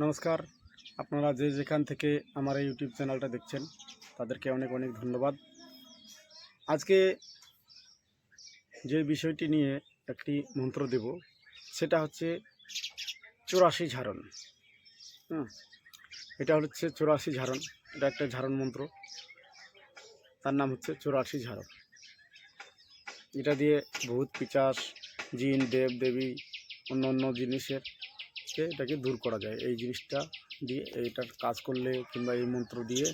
নমস্কার। আপনারা যে যেখান থেকে আমার এই ইউটিউব চ্যানেলটা দেখছেন, তাদেরকে অনেক অনেক ধন্যবাদ। আজকে যে বিষয়টি নিয়ে একটি মন্ত্র দেব, সেটা হচ্ছে চুরাশি ঝারণ। হুম, এটা হচ্ছে চুরাশি ঝারণ, এটা একটা ঝারণ মন্ত্র। তার নাম হচ্ছে চুরাশি ঝারণ। এটা দিয়ে ভূত, পিচাস, জিন, দেব, দেবী অন্য অন্য জিনিসের কে এটাকে দূর করা যায়। এই জিনিসটা দিয়ে এইটার কাজ করলে কিংবা এই মন্ত্র দিয়ে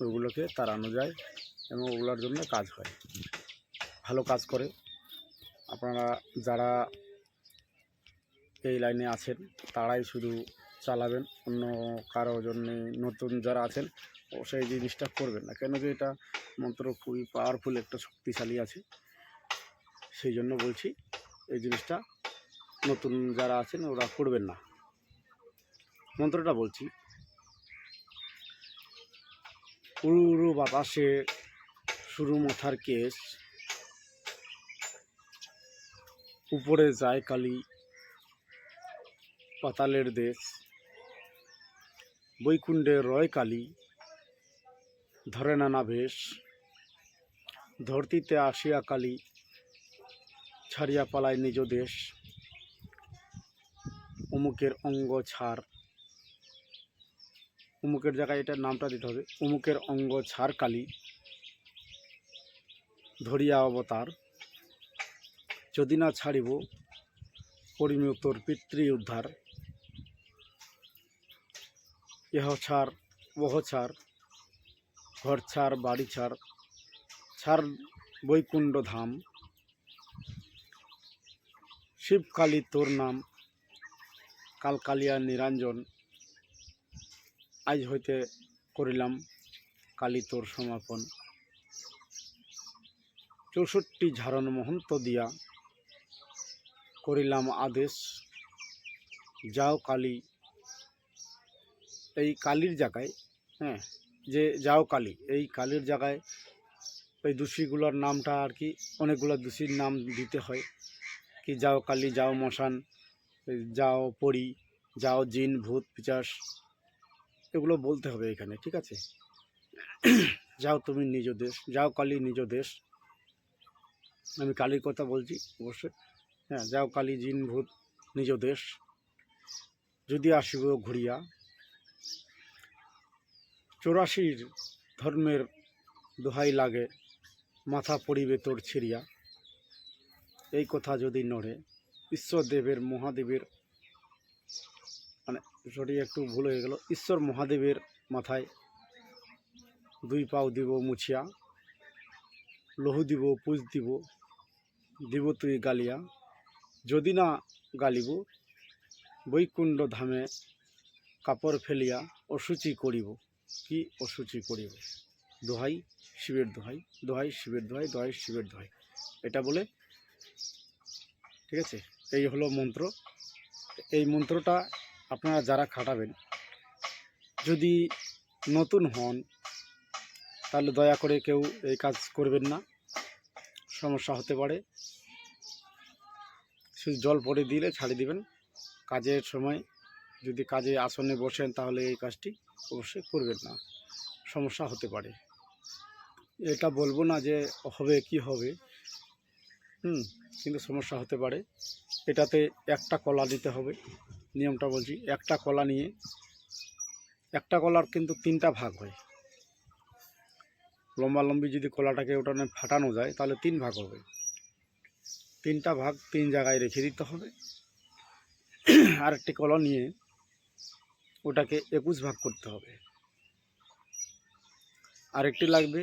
ওগুলোকে তাড়ানো যায় এবং ওগুলোর জন্য কাজ হয়। ভালো কাজ করে। আপনারা যারা এই লাইনে আছেন, তারাই শুধু চালাবেন, অন্য কারও জন্য নতুন যারা আছেন, ও সেই জিনিসটা করবেন না। কেন যে এটা মন্ত্র খুবই পাওয়ারফুল একটা শক্তিশালী আছে। সেই জন্য বলছি, এই জিনিসটা নতুন যারা আছেন, ওরা করবেন না। মন্ত্রটা বলছি। উড়ু উড়ু বাতাসে শুরু মাথার কেশ। উপরে যায় কালি, পাতালের দেশ। বৈকুণ্ডে রয় কালি, ধরে নানা বেশ ধরতিতে আসিয়া কালি, ছাড়িয়া পালায় নিজ দেশ। অমুকের অঙ্গ ছাড় অমুকের জায়গায় এটার নামটা দিতে হবে। অমুকের অঙ্গ ছাড় কালী ধরিয়া অবতার, যদি না ছাড়িব করিমি তোর পিতৃ উদ্ধার। এহ ছাড় ওহ ছাড়, ঘর ছাড়, বাড়ি ছাড় ছাড় বৈকুণ্ঠ ধাম। শিবকালী তোর নাম, কালকালিয়া নিরঞ্জন। আজ হইতে করিলাম কালী তোর সমাপন চৌষট্টি ঝারণ মহন্ত দিয়া করিলাম আদেশ, যাও কালী। এই কালীর জায়গায় হ্যাঁ যে যাও কালী, এই কালীর জায়গায় এই দোষীগুলোর নামটা আর কি, অনেকগুলো দোষীর নাম দিতে হয় কি, যাও কালী, যাও মশান, যাও পড়ি যাও জিন, ভূত, পিচাস। এগুলো বলতে হবে এখানে, ঠিক আছে? যাও তুমি নিজ দেশ, যাও কালী নিজ দেশ। আমি কালীর কথা বলছি, অবশ্যই। হ্যাঁ যাও কালী জিন ভূত নিজ দেশ। যদি আসিব ঘুরিয়া, চৌরাশির ধর্মের দোহাই লাগে, মাথা পড়িবে তোর ছিড়িয়া। এই কথা যদি নড়ে, ঈশ্বরদেবের মহাদেবের মানে সরি একটু ভুল হয়ে গেল। ঈশ্বর মহাদেবের মাথায় দুই পাও দিব মুছিয়া, লহু দিব, পুজ দিব দিব তুই গালিয়া, যদি না গালিব, বৈকুণ্ঠ ধামে কাপড় ফেলিয়া অসুচি করিব। কি অসুচি করিব? দোহাই শিবের দোহাই দোহাই শিবের দোহাই দোহাই শিবের দোহাই। এটা বলে, ঠিক আছে? এই হলো মন্ত্র। এই মন্ত্রটা আপনারা যারা খাটাবেন, যদি নতুন হন, তাহলে দয়া করে কেউ এই কাজ করবেন না। সমস্যা হতে পারে। শুধু জল পরে দিলে ছাড়িয়ে দিবেন। কাজের সময় যদি কাজে আসনে বসেন, তাহলে এই কাজটি অবশ্যই করবেন না। সমস্যা হতে পারে। এটা বলব না যে হবে কি হবে। হুম, কিন্তু সমস্যা হতে পারে। এটাতে একটা কলা দিতে হবে। নিয়মটা বলছি, একটা কলা নিয়ে, একটা কলার কিন্তু তিনটা ভাগ হয়। লম্বা লম্বি যদি কলাটাকে ওটা ফাটানো যায়, তাহলে তিন ভাগ হবে। তিনটা ভাগ তিন জায়গায় রেখে দিতে হবে। আরেকটি কলা নিয়ে ওটাকে একুশ ভাগ করতে হবে। আরেকটি লাগবে,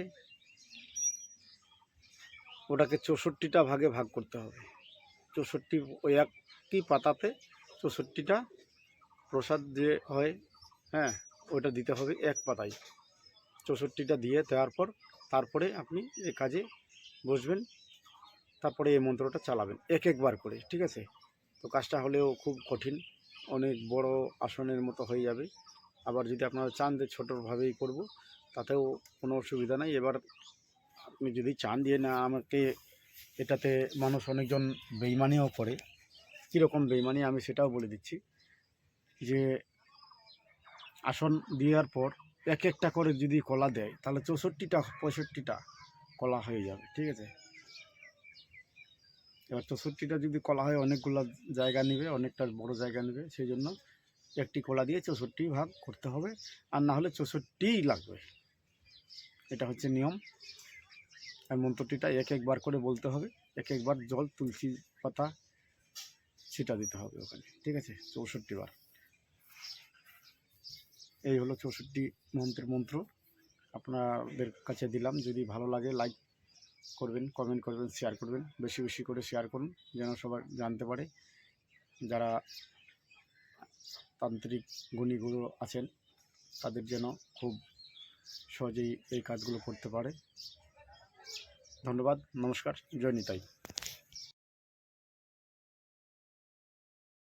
ওটাকে চৌষট্টিটা ভাগে ভাগ করতে হবে। চৌষট্টি ওই একটি পাতাতে চৌষট্টিটা প্রসাদ যে হয় হ্যাঁ ওটা দিতে হবে এক পাতায়। চৌষট্টিটা দিয়ে দেওয়ার পর, তারপরে আপনি এই কাজে বসবেন, তারপরে এই মন্ত্রটা চালাবেন, এক একবার করে, ঠিক আছে? তো কাজটা হলেও খুব কঠিন, অনেক বড় আসনের মতো হয়ে যাবে। আবার যদি আপনারা চান যে ছোটোভাবেই করব, তাতেও কোনো অসুবিধা নাই। এবার আপনি যদি চান দিয়ে না, আমাকে এটাতে মানুষ অনেকজন বেইমানিও করে কীরকম বেইমানি আমি সেটাও বলে দিচ্ছি যে আসন দেওয়ার পর এক একটা করে যদি কলা দেয়, তাহলে চৌষট্টিটা, পঁয়ষট্টিটা কলা হয়ে যাবে, ঠিক আছে? এবার চৌষট্টিটা যদি কলা হয়, অনেকগুলো জায়গা নেবে, অনেকটা বড় জায়গা নেবে, সেই জন্য একটি কলা দিয়ে চৌষট্টি ভাগ করতে হবে, আর না হলে চৌষট্টিই লাগবে। এটা হচ্ছে নিয়ম। আর মন্ত্রটিটা এক একবার করে বলতে হবে, এক একবার জল, তুলসী পাতা ছিটা দিতে হবে ওখানে, ঠিক আছে? চৌষট্টি বার। এই হলো চৌষট্টি মন্ত্রের মন্ত্র। আপনাদের কাছে দিলাম, যদি ভালো লাগে লাইক করবেন কমেন্ট করবেন শেয়ার করবেন, বেশি বেশি করে শেয়ার করুন, যেন সবাই জানতে পারে যারা তান্ত্রিক গুণীগুলো আছেন, তাদের যেন খুব সহজেই এই কাজগুলো করতে পারে। ধন্যবাদ, নমস্কার, জয় নিতাই।